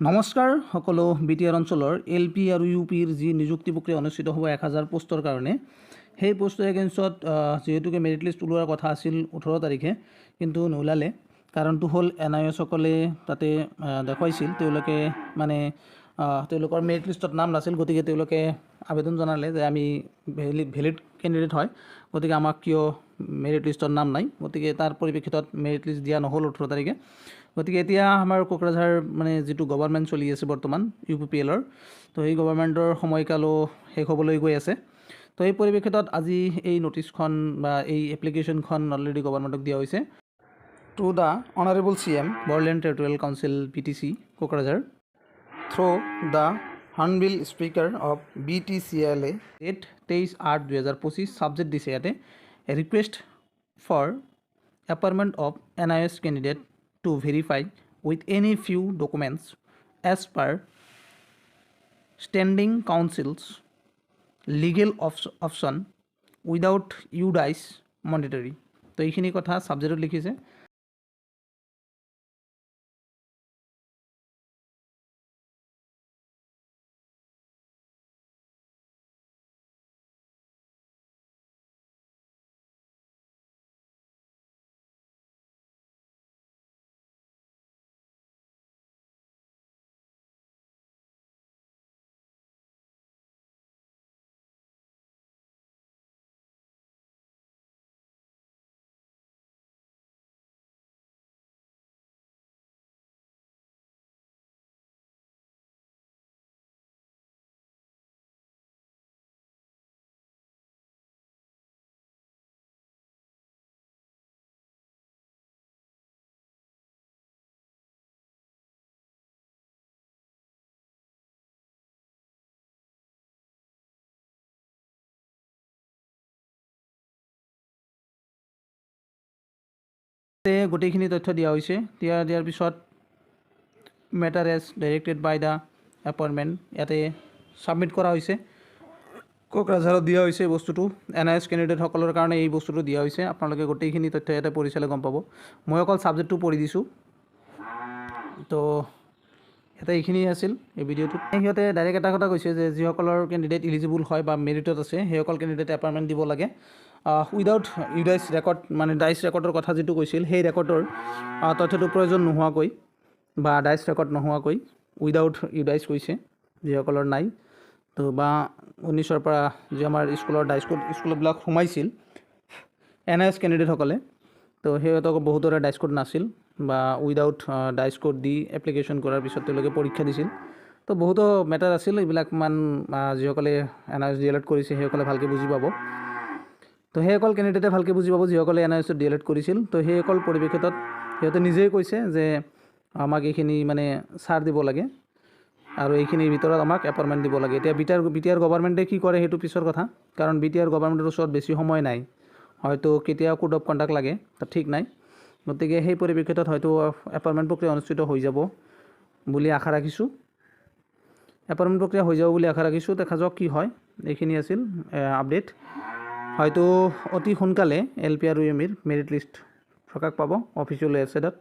নমস্কাৰ সকলো B T আৰ অঞ্চলৰ এল পি আৰু ইউ পিৰ যি নিযুক্তি প্ৰক্ৰিয়া অনুষ্ঠিত হ'ব এক হাজাৰ পষ্টৰ কাৰণে, সেই পষ্টৰ এগেইনষ্টত যিহেতুকে মেৰিট লিষ্ট ওলোৱাৰ কথা আছিল ওঠৰ তাৰিখে, কিন্তু নোলালে। কাৰণটো হ'ল এন আই এছসকলে তাতে দেখুৱাইছিল। তেওঁলোকে মানে তেওঁলোকৰ মেৰিট লিষ্টত নাম নাছিল, গতিকে তেওঁলোকে আবেদন জনালে যে আমি ভেলিড ভেলিড কেণ্ডিডেট হয়। গতিকে আমাক কিয় মেৰিট লিষ্টত নাম নাই? গতিকে তাৰ পৰিপ্ৰেক্ষিতত মেৰিট লিষ্ট দিয়া নহ'ল ওঠৰ তাৰিখে। গতিকে এতিয়া আমাৰ কোকৰাঝাৰ মানে যিটো গভৰ্ণমেণ্ট চলি আছে বৰ্তমান ইউ পি পি এলৰ তো সেই গভৰ্ণমেণ্টৰ সময়কালো শেষ হ'বলৈ গৈ আছে। তো এই পৰিপ্ৰেক্ষিতত আজি এই নটিচখন বা এই এপ্লিকেশ্যনখন অলৰেডি গভৰ্ণমেণ্টক দিয়া হৈছে। To the honourable C M Bodoland territorial council B T C Kokrajhar. Through the honourable speaker of BTCL A date তেইশ আট দুই হাজার পঁচিশ সাবজেক্ট দিছে ইয়াতে। Request for appointment of N I S candidate to verify with any few documents as per standing council's legal option without UDISE mandatory তো এইখিনি কথা সাবজেক্টত লিখিছে। গোটেইখিনি তথ্য দিয়া হৈছে। দিয়া দিয়াৰ পিছত matter as directed by the appointment ইয়াতে ছাবমিট কৰা হৈছে। কোকৰাঝাৰত দিয়া হৈছে বস্তুটো। এন আই এছ কেণ্ডিডেটসকলৰ কাৰণে এই বস্তুটো দিয়া হৈছে। আপোনালোকে গোটেইখিনি তথ্য ইয়াতে পঢ়ি চালে গম পাব। মই অকল ছাবজেক্টটো পঢ়ি দিছোঁ। তো ইয়াতে এইখিনি আছিল এই ভিডিঅ'টোত। সিহঁতে ডাইৰেক্ট এটা কথা কৈছে যে যিসকলৰ কেণ্ডিডেট ইলিজিবল হয় বা মেৰিটত আছে সেইসকল কেণ্ডিডেট এপইণ্টমেণ্ট দিব লাগে। উইদাউট ইউডাইচ ৰেকৰ্ড মানে ডাইচ ৰেকৰ্ডৰ কথা যিটো কৈছিল, সেই ৰেকৰ্ডৰ তথ্যটো প্ৰয়োজন নোহোৱাকৈ বা ডাইচ ৰেকৰ্ড নোহোৱাকৈ উইদাউট ইউডাইচ কৈছে, যিসকলৰ নাই। তো বা ঊনৈছৰ পৰা যি আমাৰ স্কুলৰ ডাইচ কোড স্কুলবিলাক সোমাইছিল এন আই এছ কেণ্ডিডেটসকলে তো সিহঁতক বহুতৰে ডাইচ কোড নাছিল বা উইদাউট ডাইচ কোড দি এপ্লিকেশ্যন কৰাৰ পিছত তেওঁলোকে পৰীক্ষা দিছিল। তো বহুতো মেটাৰ আছিল, এইবিলাক মান যিসকলে N I S D El Ed কৰিছে, সেইসকলে ভালকৈ বুজি পাব। তো সেইসকল কেণ্ডিডেটে ভালকৈ বুজি পাব যিসকলে এন আই এছত ডি এল এড কৰিছিল তো সেইসকল পৰিৱেশত সিহঁতে নিজেই কৈছে যে আমাক এইখিনি মানে ছাৰ দিব লাগে আৰু এইখিনিৰ ভিতৰত আমাক এপইণ্টমেণ্ট দিব লাগে। এতিয়া B T R B T আৰ গভৰ্ণমেণ্টে কি কৰে সেইটো পিছৰ কথা কাৰণ বি টি আৰ গভৰ্ণমেণ্টৰ ওচৰত বেছি সময় নাই। হয়তো কেতিয়া কোড অফ কণ্ডাক্ট লাগে তাত ঠিক নাই। গতিকে সেই পৰিপ্ৰেক্ষিতত হয়তো এপইণ্টমেণ্ট প্ৰক্ৰিয়া অনুষ্ঠিত হৈ যাব বুলি আশা ৰাখিছোঁ। এপইণ্টমেণ্ট প্ৰক্ৰিয়া হৈ যাব বুলি আশা ৰাখিছোঁ। দেখা যাওক কি হয়। এইখিনি আছিল আপডেট হয়তো অতি সোনকালে এল পি আৰু ইউ এম ইৰ মেৰিট লিষ্ট প্ৰকাশ পাব অফিচিয়েল ৱেবছাইটত